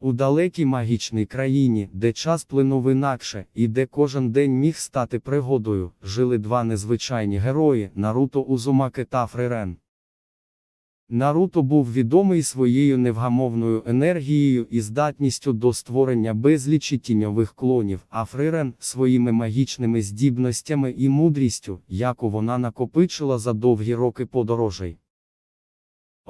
У далекій магічній країні, де час плинув інакше, і де кожен день міг стати пригодою, жили два незвичайні герої Наруто Узумаки та Фрирен. Наруто був відомий своєю невгамовною енергією і здатністю до створення безлічі тіньових клонів, а Фрирен своїми магічними здібностями і мудрістю, яку вона накопичила за довгі роки подорожей.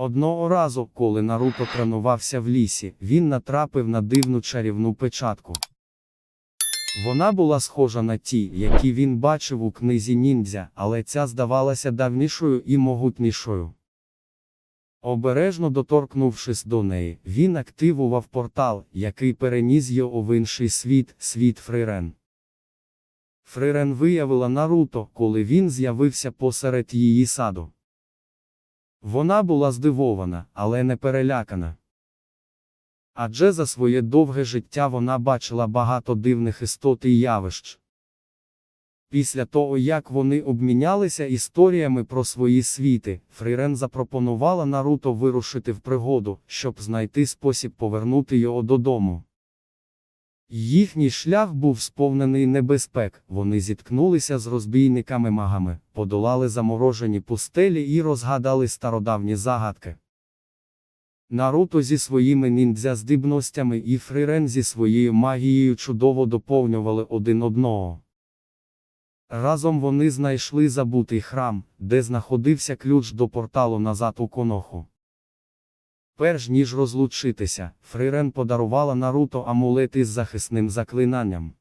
Одного разу, коли Наруто тренувався в лісі, він натрапив на дивну чарівну печатку. Вона була схожа на ті, які він бачив у книзі ніндзя, але ця здавалася давнішою і могутнішою. Обережно доторкнувшись до неї, він активував портал, який переніс його в інший світ, світ Фрирен. Фрирен виявила Наруто, коли він з'явився посеред її саду. Вона була здивована, але не перелякана. Адже за своє довге життя вона бачила багато дивних істот і явищ. Після того, як вони обмінялися історіями про свої світи, Фрірен запропонувала Наруто вирушити в пригоду, щоб знайти спосіб повернути його додому. Їхній шлях був сповнений небезпек, вони зіткнулися з розбійниками-магами, подолали заморожені пустелі і розгадали стародавні загадки. Наруто зі своїми ніндзя здібностями і Фрирен зі своєю магією чудово доповнювали один одного. Разом вони знайшли забутий храм, де знаходився ключ до порталу назад у коноху. Перш ніж розлучитися, Фрирен подарувала Наруто амулет із захисним заклинанням.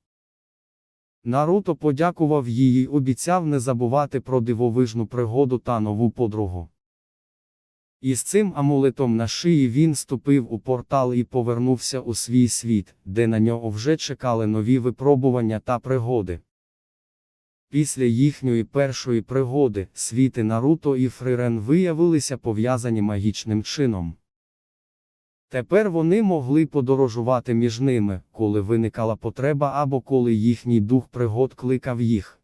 Наруто подякував їй і обіцяв не забувати про дивовижну пригоду та нову подругу. Із цим амулетом на шиї він ступив у портал і повернувся у свій світ, де на нього вже чекали нові випробування та пригоди. Після їхньої першої пригоди, світи Наруто і Фрирен виявилися пов'язані магічним чином. Тепер вони могли подорожувати між ними, коли виникала потреба або коли їхній дух пригод кликав їх.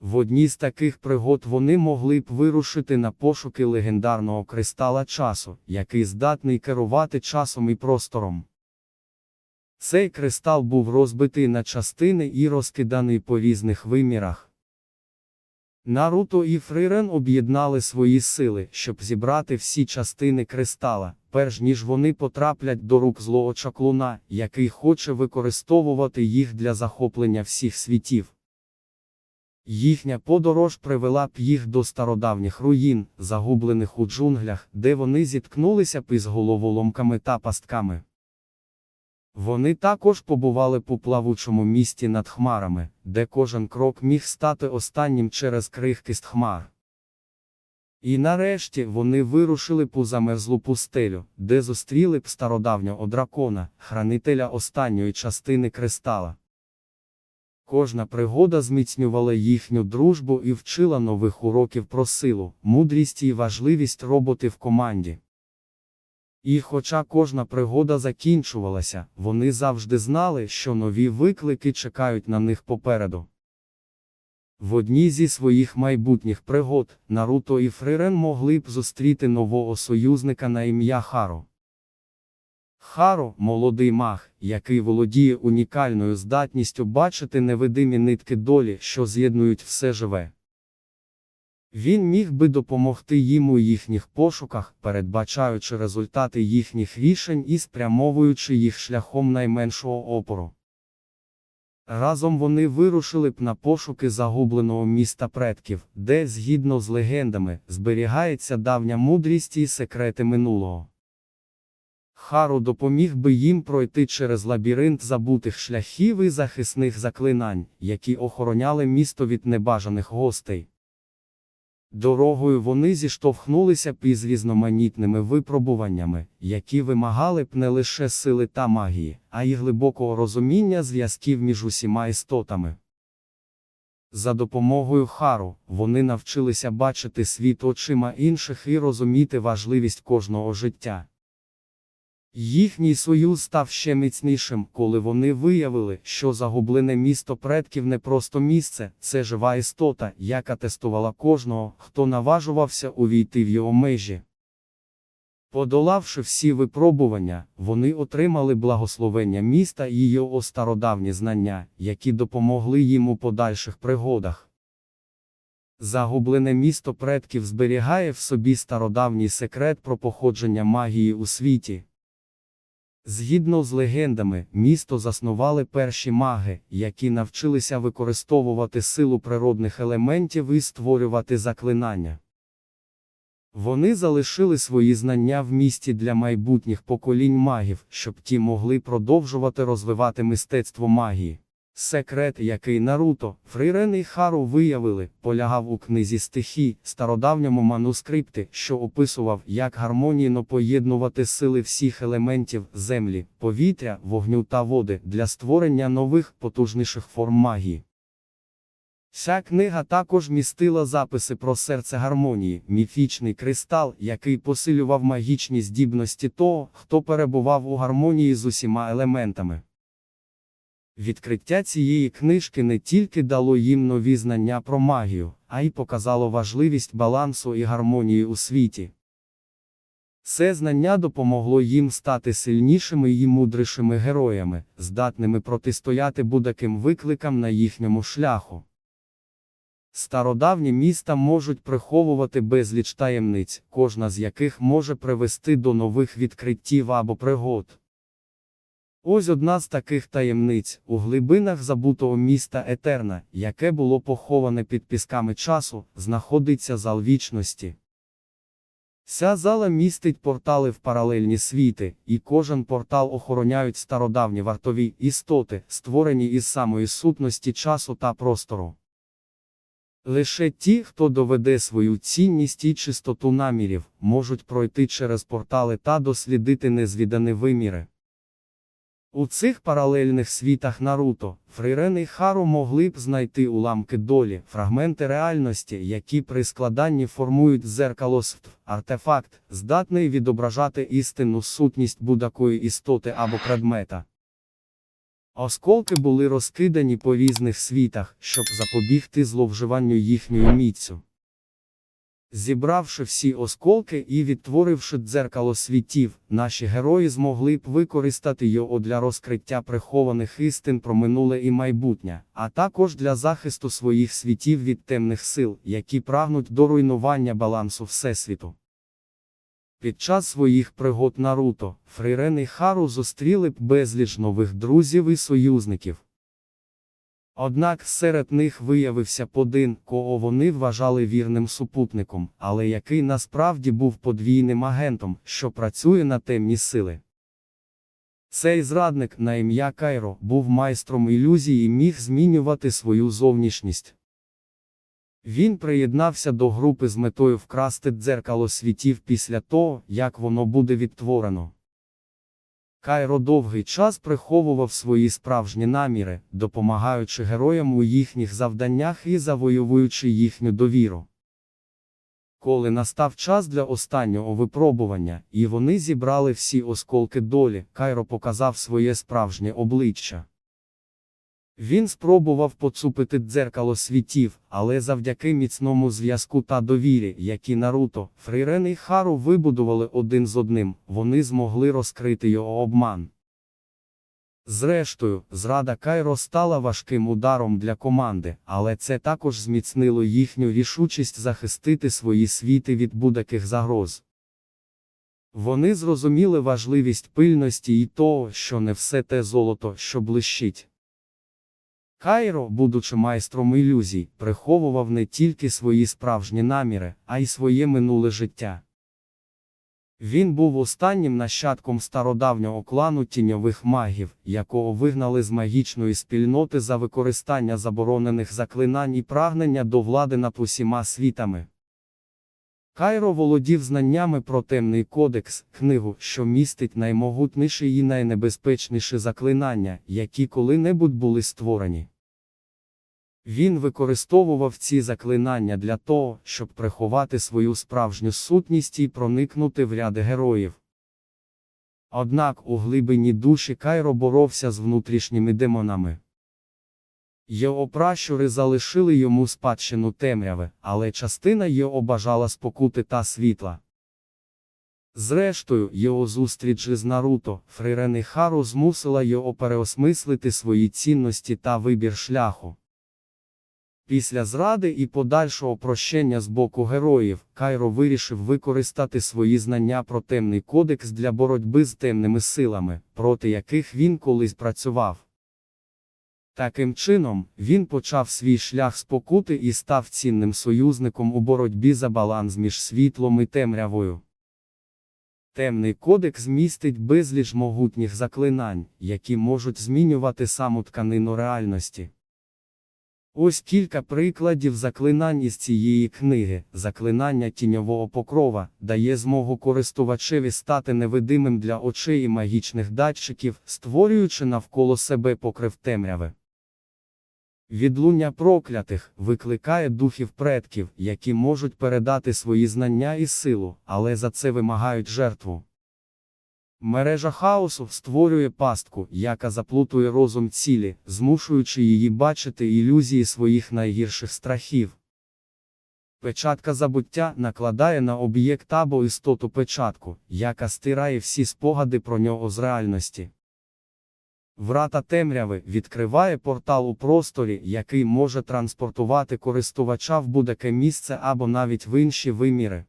В одній з таких пригод вони могли б вирушити на пошуки легендарного кристала часу, який здатний керувати часом і простором. Цей кристал був розбитий на частини і розкиданий по різних вимірах. Наруто і Фрирен об'єднали свої сили, щоб зібрати всі частини кристала, перш ніж вони потраплять до рук злого чаклуна, який хоче використовувати їх для захоплення всіх світів. Їхня подорож привела б їх до стародавніх руїн, загублених у джунглях, де вони зіткнулися б із головоломками та пастками. Вони також побували у плавучому місті над хмарами, де кожен крок міг стати останнім через крихкість хмар. І нарешті вони вирушили у замерзлу пустелю, де зустріли б стародавнього дракона, хранителя останньої частини кристала. Кожна пригода зміцнювала їхню дружбу і вчила нових уроків про силу, мудрість і важливість роботи в команді. І хоча кожна пригода закінчувалася, вони завжди знали, що нові виклики чекають на них попереду. В одній зі своїх майбутніх пригод Наруто і Фрирен могли б зустріти нового союзника на ім'я Харо. Харо молодий маг, який володіє унікальною здатністю бачити невидимі нитки долі, що з'єднують все живе. Він міг би допомогти їм у їхніх пошуках, передбачаючи результати їхніх рішень і спрямовуючи їх шляхом найменшого опору. Разом вони вирушили б на пошуки загубленого міста предків, де, згідно з легендами, зберігається давня мудрість і секрети минулого. Хару допоміг би їм пройти через лабіринт забутих шляхів і захисних заклинань, які охороняли місто від небажаних гостей. Дорогою вони зіштовхнулися б із різноманітними випробуваннями, які вимагали б не лише сили та магії, а й глибокого розуміння зв'язків між усіма істотами. За допомогою Хару, вони навчилися бачити світ очима інших і розуміти важливість кожного життя. Їхній союз став ще міцнішим, коли вони виявили, що загублене місто предків не просто місце, це жива істота, яка тестувала кожного, хто наважувався увійти в його межі. Подолавши всі випробування, вони отримали благословення міста і його стародавні знання, які допомогли їм у подальших пригодах. Загублене місто предків зберігає в собі стародавній секрет про походження магії у світі. Згідно з легендами, місто заснували перші маги, які навчилися використовувати силу природних елементів і створювати заклинання. Вони залишили свої знання в місті для майбутніх поколінь магів, щоб ті могли продовжувати розвивати мистецтво магії. Секрет, який Наруто, Фрейрен і Хару виявили, полягав у книзі стихій, стародавньому манускрипті, що описував, як гармонійно поєднувати сили всіх елементів землі, повітря, вогню та води для створення нових потужніших форм магії. Ця книга також містила записи про серце гармонії, міфічний кристал, який посилював магічні здібності того, хто перебував у гармонії з усіма елементами. Відкриття цієї книжки не тільки дало їм нові знання про магію, а й показало важливість балансу і гармонії у світі. Це знання допомогло їм стати сильнішими і мудрішими героями, здатними протистояти будь-яким викликам на їхньому шляху. Стародавні міста можуть приховувати безліч таємниць, кожна з яких може привести до нових відкриттів або пригод. Ось одна з таких таємниць у глибинах забутого міста Етерна, яке було поховане під пісками часу, знаходиться зал вічності. Ця зала містить портали в паралельні світи, і кожен портал охороняють стародавні вартові істоти, створені із самої сутності часу та простору. Лише ті, хто доведе свою цінність і чистоту намірів, можуть пройти через портали та дослідити незвідані виміри. У цих паралельних світах Наруто, Фрейрен і Хару могли б знайти уламки долі, фрагменти реальності, які при складанні формують дзеркало ств, артефакт, здатний відображати істинну сутність будь-якої істоти або предмета. Осколки були розкидані по різних світах, щоб запобігти зловживанню їхньою міцю. Зібравши всі осколки і відтворивши дзеркало світів, наші герої змогли б використати його для розкриття прихованих істин про минуле і майбутнє, а також для захисту своїх світів від темних сил, які прагнуть до руйнування балансу Всесвіту. Під час своїх пригод Наруто, Фрейрен і Хару зустріли б безліч нових друзів і союзників. Однак серед них виявився один, кого вони вважали вірним супутником, але який насправді був подвійним агентом, що працює на темні сили. Цей зрадник на ім'я Кайро був майстром ілюзії і міг змінювати свою зовнішність. Він приєднався до групи з метою вкрасти дзеркало світів після того, як воно буде відтворено. Кайро довгий час приховував свої справжні наміри, допомагаючи героям у їхніх завданнях і завоюючи їхню довіру. Коли настав час для останнього випробування, і вони зібрали всі осколки долі, Кайро показав своє справжнє обличчя. Він спробував поцупити дзеркало світів, але завдяки міцному зв'язку та довірі, які Наруто, Фрейрен і Хару вибудували один з одним, вони змогли розкрити його обман. Зрештою, зрада Кайро стала важким ударом для команди, але це також зміцнило їхню рішучість захистити свої світи від будь-яких загроз. Вони зрозуміли важливість пильності і того, що не все те золото, що блищить. Кайро, будучи майстром ілюзій, приховував не тільки свої справжні наміри, а й своє минуле життя. Він був останнім нащадком стародавнього клану тіньових магів, якого вигнали з магічної спільноти за використання заборонених заклинань і прагнення до влади над усіма світами. Кайро володів знаннями про темний кодекс, книгу, що містить наймогутніші і найнебезпечніші заклинання, які коли-небудь були створені. Він використовував ці заклинання для того, щоб приховати свою справжню сутність і проникнути в ряди героїв. Однак у глибині душі Кайро боровся з внутрішніми демонами. Його пращури залишили йому спадщину темряви, але частина його бажала спокути та світла. Зрештою, його зустріч із Наруто, Фрейрен і Хару змусила його переосмислити свої цінності та вибір шляху. Після зради і подальшого прощення з боку героїв, Кайро вирішив використати свої знання про темний кодекс для боротьби з темними силами, проти яких він колись працював. Таким чином, він почав свій шлях спокути і став цінним союзником у боротьбі за баланс між світлом і темрявою. Темний кодекс містить безліч могутніх заклинань, які можуть змінювати саму тканину реальності. Ось кілька прикладів заклинань із цієї книги. Заклинання тіньового покрова дає змогу користувачеві стати невидимим для очей і магічних датчиків, створюючи навколо себе покрив темряви. Відлуння проклятих викликає духів предків, які можуть передати свої знання і силу, але за це вимагають жертву. Мережа хаосу створює пастку, яка заплутує розум цілі, змушуючи її бачити ілюзії своїх найгірших страхів. Печатка забуття накладає на об'єкт або істоту печатку, яка стирає всі спогади про нього з реальності. Врата темряви відкриває портал у просторі, який може транспортувати користувача в будь-яке місце або навіть в інші виміри.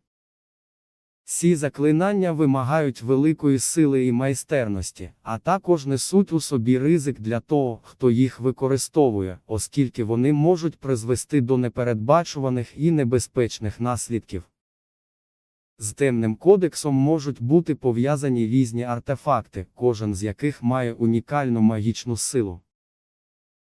Ці заклинання вимагають великої сили і майстерності, а також несуть у собі ризик для того, хто їх використовує, оскільки вони можуть призвести до непередбачуваних і небезпечних наслідків. З темним кодексом можуть бути пов'язані різні артефакти, кожен з яких має унікальну магічну силу.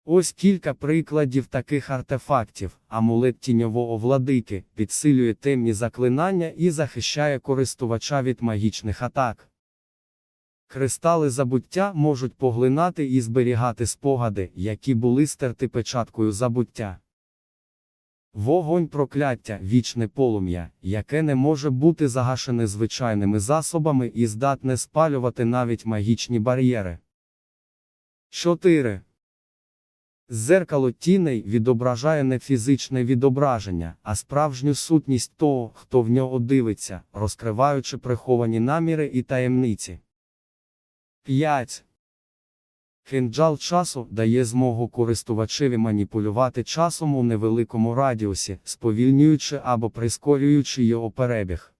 Ось кілька прикладів таких артефактів. Амулет тіньового владики підсилює темні заклинання і захищає користувача від магічних атак. Кристали забуття можуть поглинати і зберігати спогади, які були стерти печаткою забуття. Вогонь прокляття вічне полум'я, яке не може бути загашене звичайними засобами і здатне спалювати навіть магічні бар'єри. 4. Зеркало тіней відображає не фізичне відображення, а справжню сутність того, хто в нього дивиться, розкриваючи приховані наміри і таємниці. 5. Кинджал часу дає змогу користувачеві маніпулювати часом у невеликому радіусі, сповільнюючи або прискорюючи його перебіг.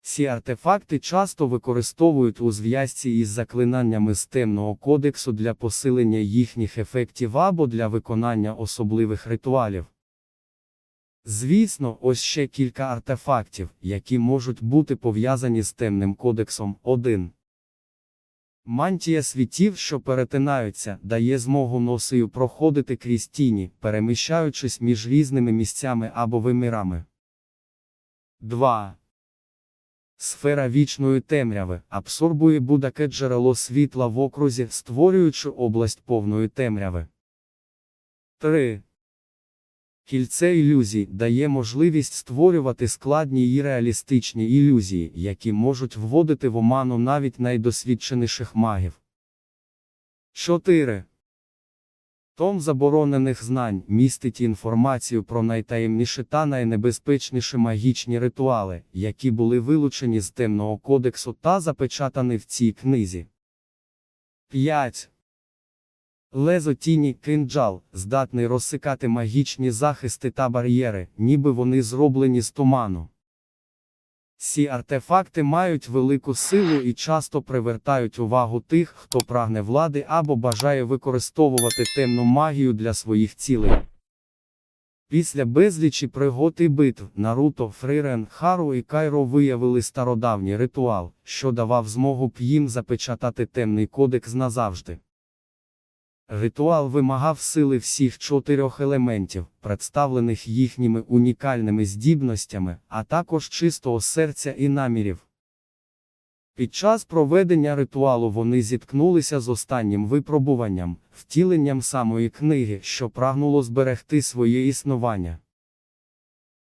Ці артефакти часто використовують у зв'язці із заклинаннями з темного кодексу для посилення їхніх ефектів або для виконання особливих ритуалів. Звісно, ось ще кілька артефактів, які можуть бути пов'язані з темним кодексом 1. Мантія світів, що перетинаються, дає змогу носію проходити крізь тіні, переміщаючись між різними місцями або вимірами. 2. Сфера вічної темряви абсорбує будь-яке джерело світла в окрузі, створюючи область повної темряви. 3. Кільце ілюзій дає можливість створювати складні і реалістичні ілюзії, які можуть вводити в оману навіть найдосвідченіших магів. 4. Том заборонених знань містить інформацію про найтаємніші та найнебезпечніші магічні ритуали, які були вилучені з темного кодексу та запечатані в цій книзі. 5. Лезо тіні кинджал здатний розсикати магічні захисти та бар'єри, ніби вони зроблені з туману. Ці артефакти мають велику силу і часто привертають увагу тих, хто прагне влади або бажає використовувати темну магію для своїх цілей. Після безлічі пригод і битв Наруто, Фрейрен, Хару і Кайро виявили стародавній ритуал, що давав змогу б їм запечатати темний кодекс назавжди. Ритуал вимагав сили всіх чотирьох елементів, представлених їхніми унікальними здібностями, а також чистого серця і намірів. Під час проведення ритуалу вони зіткнулися з останнім випробуванням, втіленням самої книги, що прагнуло зберегти своє існування.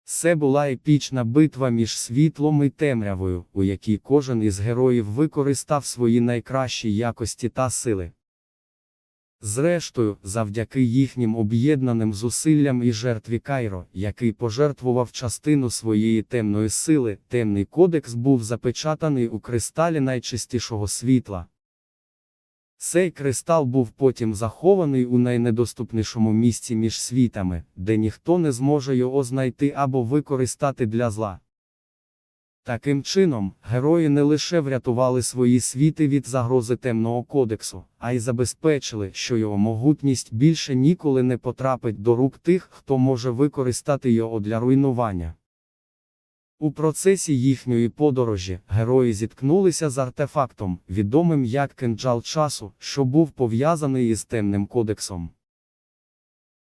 Це була епічна битва між світлом і темрявою, у якій кожен із героїв використав свої найкращі якості та сили. Зрештою, завдяки їхнім об'єднаним зусиллям і жертві Кайро, який пожертвував частину своєї темної сили, темний кодекс був запечатаний у кристалі найчистішого світла. Цей кристал був потім захований у найнедоступнішому місці між світами, де ніхто не зможе його знайти або використати для зла. Таким чином, герої не лише врятували свої світи від загрози темного кодексу, а й забезпечили, що його могутність більше ніколи не потрапить до рук тих, хто може використати його для руйнування. У процесі їхньої подорожі герої зіткнулися з артефактом, відомим як кинджал часу, що був пов'язаний із темним кодексом.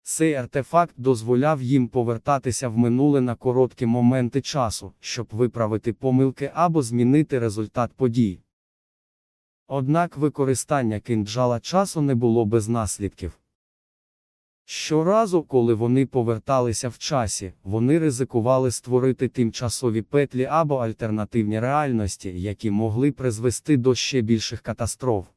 Цей артефакт дозволяв їм повертатися в минуле на короткі моменти часу, щоб виправити помилки або змінити результат подій. Однак використання кинджала часу не було без наслідків. Щоразу, коли вони поверталися в часі, вони ризикували створити тимчасові петлі або альтернативні реальності, які могли призвести до ще більших катастроф.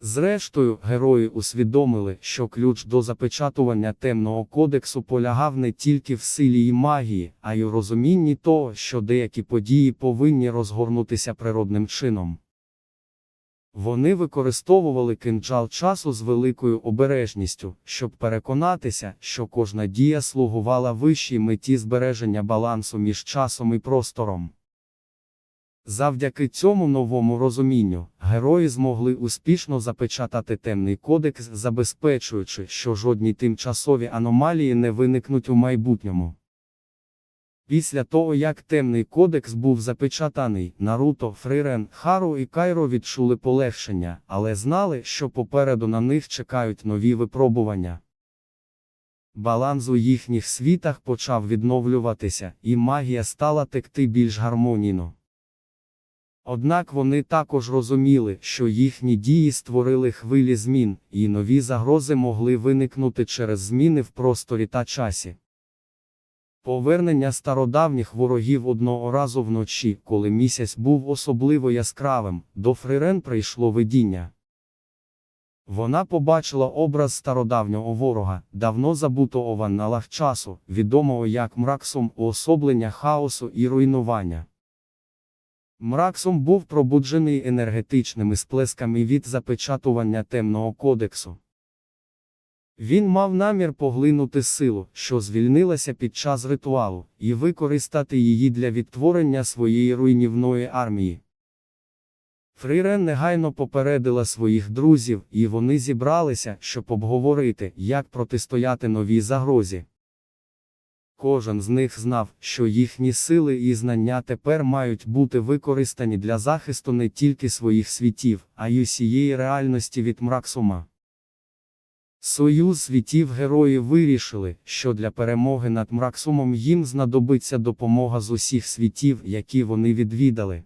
Зрештою, герої усвідомили, що ключ до запечатування темного кодексу полягав не тільки в силі і магії, а й у розумінні того, що деякі події повинні розгорнутися природним чином. Вони використовували кинджал часу з великою обережністю, щоб переконатися, що кожна дія слугувала вищій меті збереження балансу між часом і простором. Завдяки цьому новому розумінню, герої змогли успішно запечатати темний кодекс, забезпечуючи, що жодні тимчасові аномалії не виникнуть у майбутньому. Після того, як темний кодекс був запечатаний, Наруто, Фрирен, Хару і Кайро відчули полегшення, але знали, що попереду на них чекають нові випробування. Баланс у їхніх світах почав відновлюватися, і магія стала текти більш гармонійно. Однак вони також розуміли, що їхні дії створили хвилі змін, і нові загрози могли виникнути через зміни в просторі та часі. Повернення стародавніх ворогів одного разу вночі, коли місяць був особливо яскравим, до Фрирен прийшло видіння. Вона побачила образ стародавнього ворога, давно забутого в анналах часу, відомого як мраксом уособлення хаосу і руйнування. Мраксом був пробуджений енергетичними сплесками від запечатування темного кодексу. Він мав намір поглинути силу, що звільнилася під час ритуалу, і використати її для відтворення своєї руйнівної армії. Фрірен негайно попередила своїх друзів, і вони зібралися, щоб обговорити, як протистояти новій загрозі. Кожен з них знав, що їхні сили і знання тепер мають бути використані для захисту не тільки своїх світів, а й усієї реальності від Мраксума. Союз світів герої вирішили, що для перемоги над Мраксумом їм знадобиться допомога з усіх світів, які вони відвідали.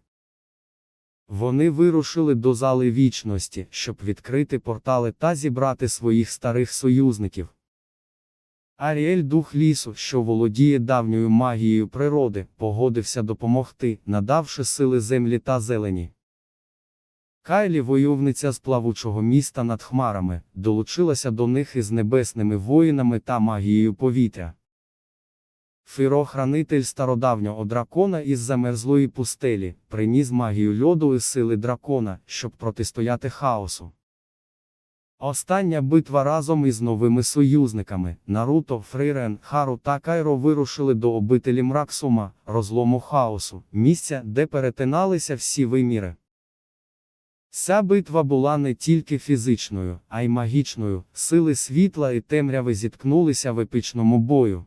Вони вирушили до зали вічності, щоб відкрити портали та зібрати своїх старих союзників. Аріель дух лісу, що володіє давньою магією природи, погодився допомогти, надавши сили землі та зелені. Кайлі, войовниця з плавучого міста над хмарами, долучилася до них із небесними воїнами та магією повітря. Фіро, хранитель стародавнього дракона із замерзлої пустелі, приніс магію льоду і сили дракона, щоб протистояти хаосу. Остання битва разом із новими союзниками Наруто, Фрейрен, Хару та Кайро вирушили до обителі Мраксума, розлому хаосу, місця, де перетиналися всі виміри. Ця битва була не тільки фізичною, а й магічною, сили світла і темряви зіткнулися в епічному бою.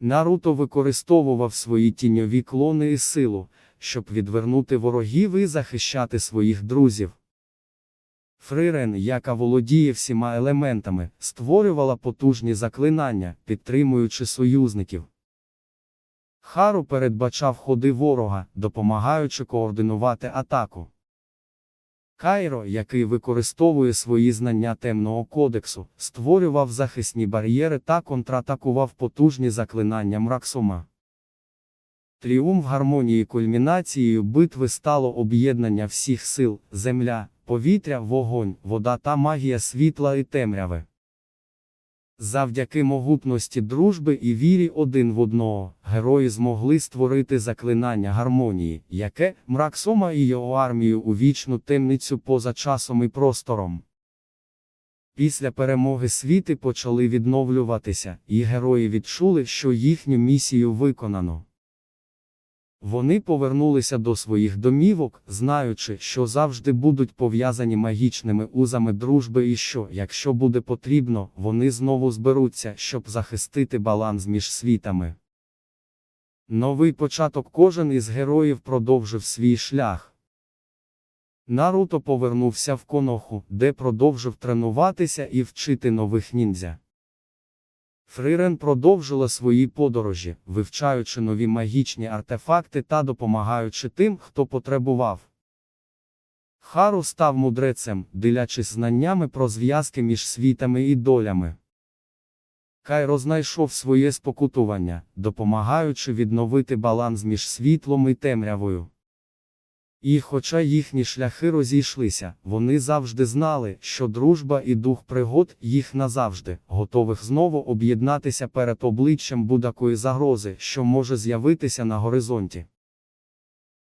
Наруто використовував свої тіньові клони і силу, щоб відвернути ворогів і захищати своїх друзів. Фрирен, яка володіє всіма елементами, створювала потужні заклинання, підтримуючи союзників. Хару передбачав ходи ворога, допомагаючи координувати атаку. Кайро, який використовує свої знання темного кодексу, створював захисні бар'єри та контратакував потужні заклинання Мраксума. Тріумф гармонії кульмінацією битви стало об'єднання всіх сил, земля, повітря, вогонь, вода та магія світла і темряви. Завдяки могутності дружби і вірі один в одного, герої змогли створити заклинання гармонії, яке Мраксома і його армію у вічну темницю поза часом і простором. Після перемоги світи почали відновлюватися, і герої відчули, що їхню місію виконано. Вони повернулися до своїх домівок, знаючи, що завжди будуть пов'язані магічними узами дружби і що, якщо буде потрібно, вони знову зберуться, щоб захистити баланс між світами. Новий початок кожен із героїв продовжив свій шлях. Наруто повернувся в Коноху, де продовжив тренуватися і вчити нових ніндзя. Фрирен продовжила свої подорожі, вивчаючи нові магічні артефакти та допомагаючи тим, хто потребував. Хару став мудрецем, ділячись знаннями про зв'язки між світами і долями. Кайро знайшов своє спокутування, допомагаючи відновити баланс між світлом і темрявою. І хоча їхні шляхи розійшлися, вони завжди знали, що дружба і дух пригод їх назавжди, готових знову об'єднатися перед обличчям будь-якої загрози, що може з'явитися на горизонті.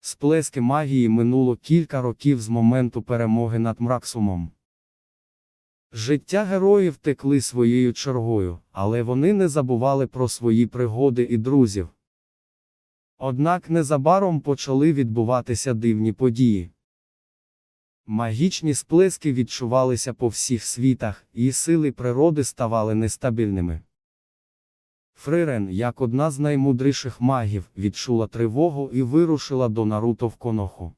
Сплески магії минуло кілька років з моменту перемоги над Мраксумом. Життя героїв текли своєю чергою, але вони не забували про свої пригоди і друзів. Однак незабаром почали відбуватися дивні події. Магічні сплески відчувалися по всіх світах, і сили природи ставали нестабільними. Фрирен, як одна з наймудріших магів, відчула тривогу і вирушила до Наруто в Коноху.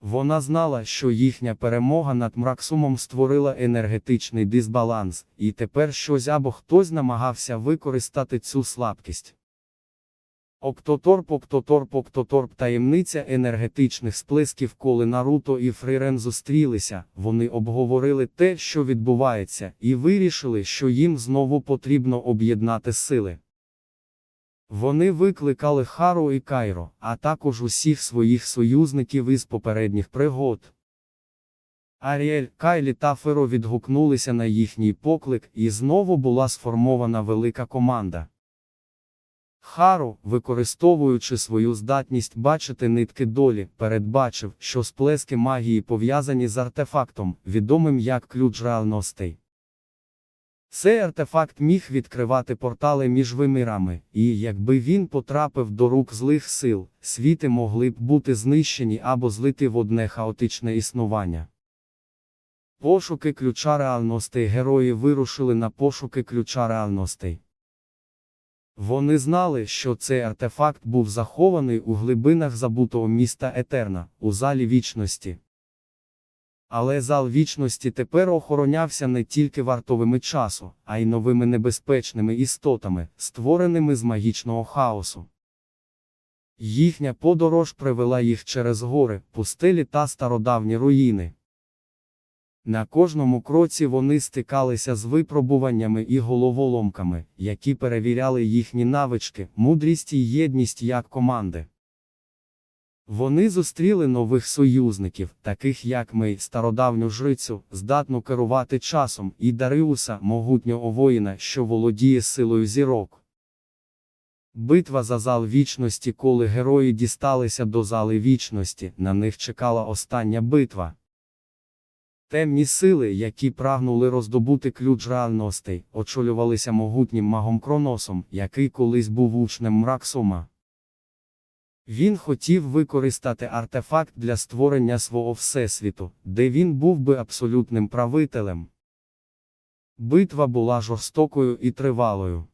Вона знала, що їхня перемога над Мраксумом створила енергетичний дисбаланс, і тепер щось або хтось намагався використати цю слабкість. Октоторп Октоторп Октоторп таємниця енергетичних сплесків коли Наруто і Фрирен зустрілися, вони обговорили те, що відбувається, і вирішили, що їм знову потрібно об'єднати сили. Вони викликали Хару і Кайро, а також усіх своїх союзників із попередніх пригод. Аріель, Кайлі та Феро відгукнулися на їхній поклик, і знову була сформована велика команда. Хару, використовуючи свою здатність бачити нитки долі, передбачив, що сплески магії пов'язані з артефактом, відомим як ключ реальностей. Цей артефакт міг відкривати портали між вимірами, і якби він потрапив до рук злих сил, світи могли б бути знищені або злити в одне хаотичне існування. Пошуки ключа реальностей герої вирушили на пошуки ключа реальностей. Вони знали, що цей артефакт був захований у глибинах забутого міста Етерна, у залі вічності. Але зал вічності тепер охоронявся не тільки вартовими часу, а й новими небезпечними істотами, створеними з магічного хаосу. Їхня подорож привела їх через гори, пустелі та стародавні руїни. На кожному кроці вони стикалися з випробуваннями і головоломками, які перевіряли їхні навички, мудрість і єдність як команди. Вони зустріли нових союзників, таких як Мей, стародавню жрицю, здатну керувати часом, і Дариуса, могутнього воїна, що володіє силою зірок. Битва за зал вічності, коли герої дісталися до зали вічності, на них чекала остання битва. Темні сили, які прагнули роздобути ключ реальностей, очолювалися могутнім магом Кроносом, який колись був учнем Мраксома. Він хотів використати артефакт для створення свого всесвіту, де він був би абсолютним правителем. Битва була жорстокою і тривалою.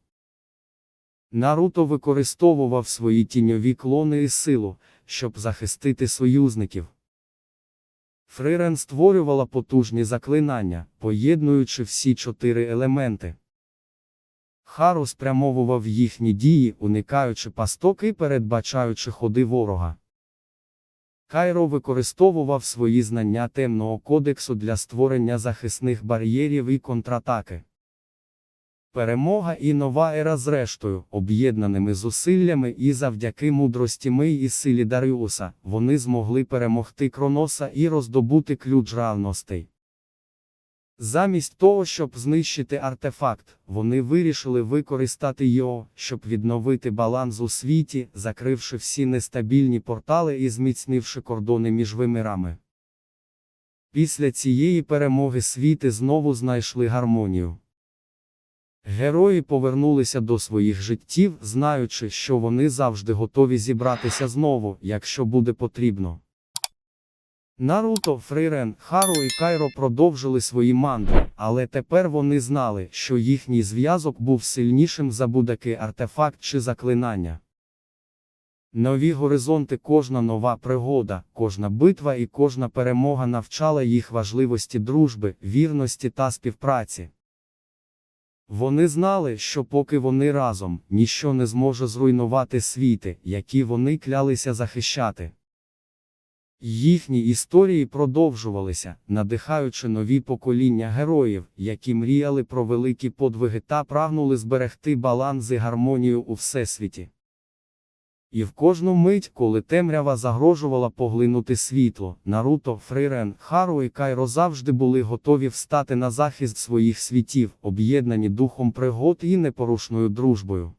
Наруто використовував свої тіньові клони і силу, щоб захистити союзників. Фрирен створювала потужні заклинання, поєднуючи всі чотири елементи. Хару спрямовував їхні дії, уникаючи пасток і передбачаючи ходи ворога. Кайро використовував свої знання темного кодексу для створення захисних бар'єрів і контратаки. Перемога і нова ера зрештою, об'єднаними зусиллями і завдяки мудрості Мей і силі Даріуса, вони змогли перемогти Кроноса і роздобути ключ равностей. Замість того, щоб знищити артефакт, вони вирішили використати його, щоб відновити баланс у світі, закривши всі нестабільні портали і зміцнивши кордони між вимирами. Після цієї перемоги світи знову знайшли гармонію. Герої повернулися до своїх життів, знаючи, що вони завжди готові зібратися знову, якщо буде потрібно. Наруто, Фрейрен, Хару і Кайро продовжили свої мандри, але тепер вони знали, що їхній зв'язок був сильнішим за будь-який артефакт чи заклинання. Нові горизонти, кожна нова пригода, кожна битва і кожна перемога навчала їх важливості дружби, вірності та співпраці. Вони знали, що поки вони разом, ніщо не зможе зруйнувати світи, які вони клялися захищати. Їхні історії продовжувалися, надихаючи нові покоління героїв, які мріяли про великі подвиги та прагнули зберегти баланс і гармонію у всесвіті. І в кожну мить, коли темрява загрожувала поглинути світло, Наруто, Фрирен, Хару і Кайро завжди були готові встати на захист своїх світів, об'єднані духом пригод і непорушною дружбою.